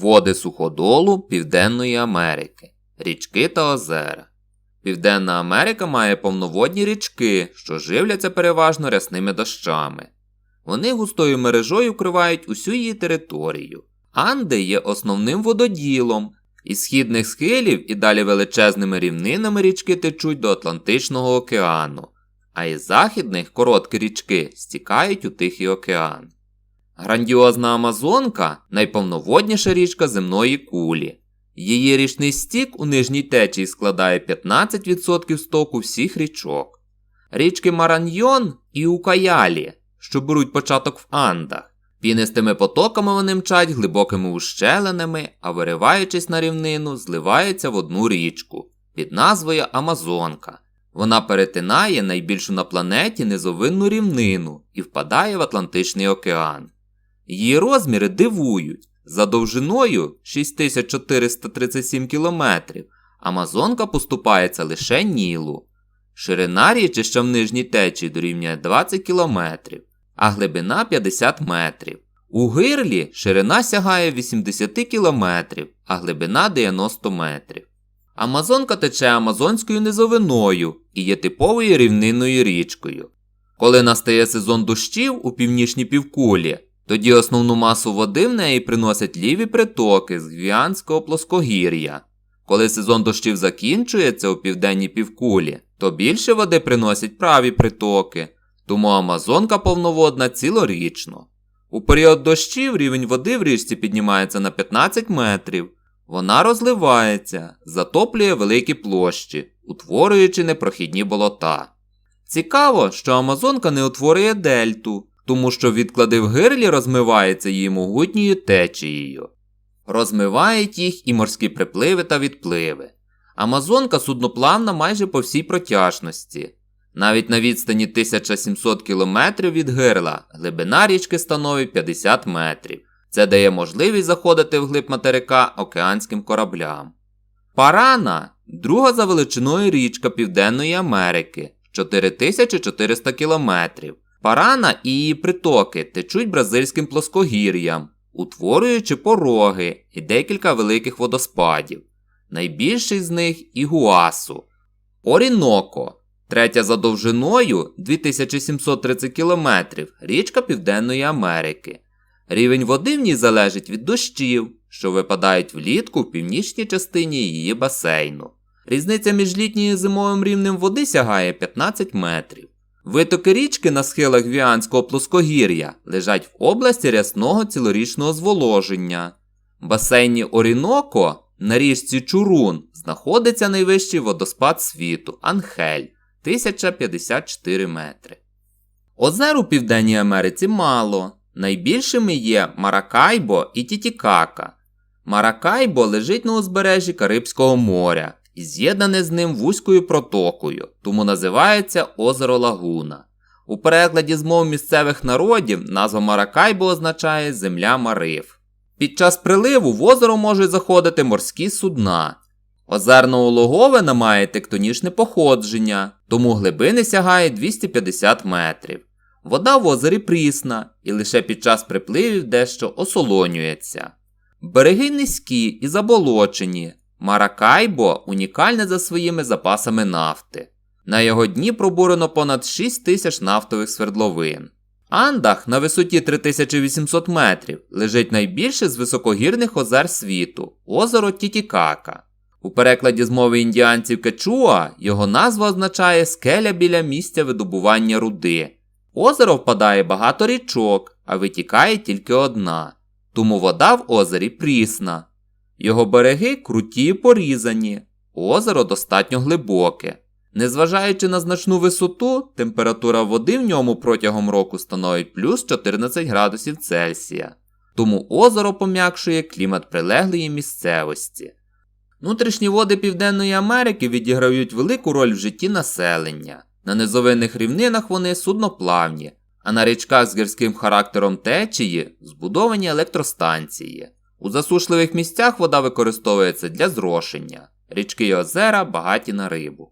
Води суходолу Південної Америки, річки та озера. Південна Америка має повноводні річки, що живляться переважно рясними дощами. Вони густою мережою вкривають усю її територію. Анди є основним вододілом. Із східних схилів і далі величезними рівнинами річки течуть до Атлантичного океану, а із західних короткі річки стікають у Тихий океан. Грандіозна Амазонка найповноводніша річка земної кулі. Її річний стік у нижній течії складає 15% стоку всіх річок. Річки Мараньйон і Укаялі, що беруть початок в Андах. Пінистими потоками вони мчать глибокими ущелинами, а вириваючись на рівнину, зливаються в одну річку під назвою Амазонка. Вона перетинає найбільшу на планеті низовинну рівнину і впадає в Атлантичний океан. Її розміри дивують. За довжиною 6437 кілометрів. Амазонка поступається лише Нілу. Ширина річища в нижній течії дорівнює 20 кілометрів, а глибина 50 метрів. У гирлі ширина сягає 80 кілометрів, а глибина 90 метрів. Амазонка тече Амазонською низовиною і є типовою рівнинною річкою. Коли настає сезон дощів у північній півкулі, тоді основну масу води в неї приносять ліві притоки з Гвіанського плоскогір'я. Коли сезон дощів закінчується у південній півкулі, то більше води приносять праві притоки, тому Амазонка повноводна цілорічно. У період дощів рівень води в річці піднімається на 15 метрів. Вона розливається, затоплює великі площі, утворюючи непрохідні болота. Цікаво, що Амазонка не утворює дельту, тому що відклади в гирлі розмиваються її могутньою течією. Розмивають їх і морські припливи та відпливи. Амазонка судноплавна майже по всій протяжності. Навіть на відстані 1700 км від гирла глибина річки становить 50 метрів. Це дає можливість заходити в глиб материка океанським кораблям. Парана друга за величиною річка Південної Америки 4400 км. Парана і її притоки течуть бразильським плоскогір'ям, утворюючи пороги і декілька великих водоспадів. Найбільший з них Ігуасу. Оріноко, третя за довжиною 2730 км, річка Південної Америки. Рівень води в ній залежить від дощів, що випадають влітку в північній частині її басейну. Різниця між літньою і зимовим рівнем води сягає 15 метрів. Витоки річки на схилах Віанського плоскогір'я лежать в області рясного цілорічного зволоження. В басейні Оріноко на річці Чурун знаходиться найвищий водоспад світу Анхель 1054 метри. Озер у Південній Америці мало. Найбільшими є Маракайбо і Тітікака. Маракайбо лежить на узбережжі Карибського моря і з'єднане з ним вузькою протокою, тому називається озеро Лагуна. У перекладі з мов місцевих народів назва Маракайбо означає земля Мариф. Під час приливу в озеро можуть заходити морські судна. Озерно-улоговина має тектонічне походження, тому глибини сягає 250 метрів. Вода в озері прісна і лише під час припливів дещо осолонюється. Береги низькі і заболочені. Маракайбо унікальне за своїми запасами нафти. На його дні пробурено понад 6 тисяч нафтових свердловин. Андах на висоті 3800 метрів лежить найбільше з високогірних озер світу озеро Тітікака. У перекладі з мови індіанців Кечуа його назва означає скеля біля місця видобування руди. Озеро впадає багато річок, а витікає тільки одна, тому вода в озері прісна. Його береги круті і порізані, озеро достатньо глибоке. Незважаючи на значну висоту, температура води в ньому протягом року становить плюс 14 градусів Цельсія, тому озеро пом'якшує клімат прилеглої місцевості. Внутрішні води Південної Америки відіграють велику роль в житті населення. На низовинних рівнинах вони судноплавні, а на річках з гірським характером течії збудовані електростанції. У засушливих місцях вода використовується для зрошення. Річки і озера багаті на рибу.